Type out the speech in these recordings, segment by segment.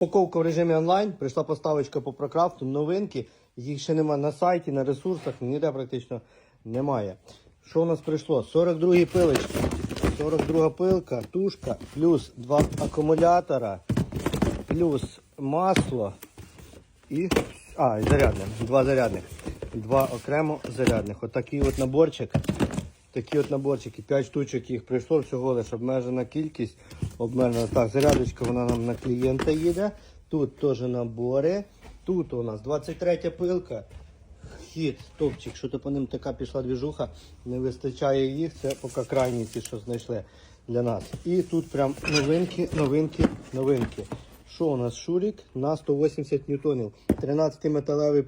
Упаковка в режимі онлайн. Прийшла поставочка по прокрафту, новинки. Їх ще немає на сайті, на ресурсах, ніде практично немає. Що у нас прийшло? 42 пилочки. 42 пилка, тушка, плюс два акумулятора, плюс масло і. А, і зарядне. Два зарядних. Два окремо зарядних. Отакий от наборчик. Такі от наборчики, 5 штучок їх прийшло всього лише обмежена кількість. Обмежена так, зарядочка вона нам на клієнта їде. Тут теж набори. Тут у нас 23 пилка. Хід, топчик, що то по ним така пішла двіжуха, не вистачає їх, це поки крайні ті, що знайшли для нас. І тут прям новинки, новинки, новинки. Що у нас? Шурік на 180 ньютонів. 13 металевий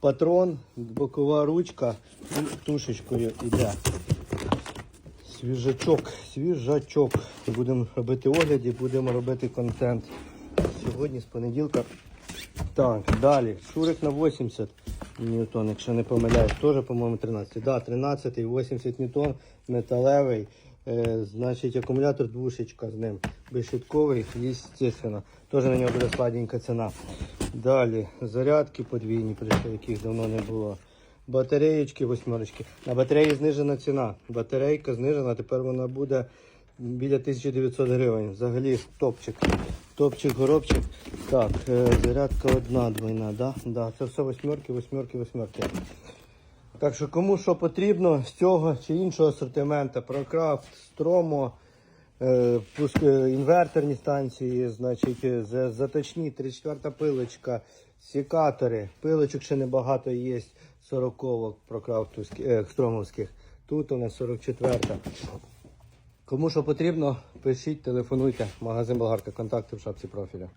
патрон, бокова ручка і тушечкою йде. Свіжачок, свіжачок. Будемо робити огляді, будемо робити контент. Сьогодні з понеділка. Так, далі. Шурик на 80 ньютон, якщо не помиляюсь, теж, по-моєму, 13. Да, 13, 80 ньютон, металевий. Е, значить, акумулятор двушечка з ним. Безщитковий, естественно. Теж на нього буде сладенька ціна. Далі, зарядки подвійні, прийшли, яких давно не було. Батареєчки, восьмерочки. На батареї знижена ціна. Батарейка знижена, тепер вона буде біля 1900 гривень. Взагалі топчик. Топчик, горобчик. Так, е, зарядка одна двойна, да? Да, це все восьмерки, восьмерки, восьмерки. Так що кому що потрібно з цього чи іншого асортимента, прокрафт, стромо, інверторні станції, значить, е, заточні, 34 пилочка, сікатори, пилочок ще небагато є, 40 прокрафтовських, е, стромовських. Тут у нас 44. Кому що потрібно, пишіть, телефонуйте. Магазин Болгарка, контакти в шапці профіля.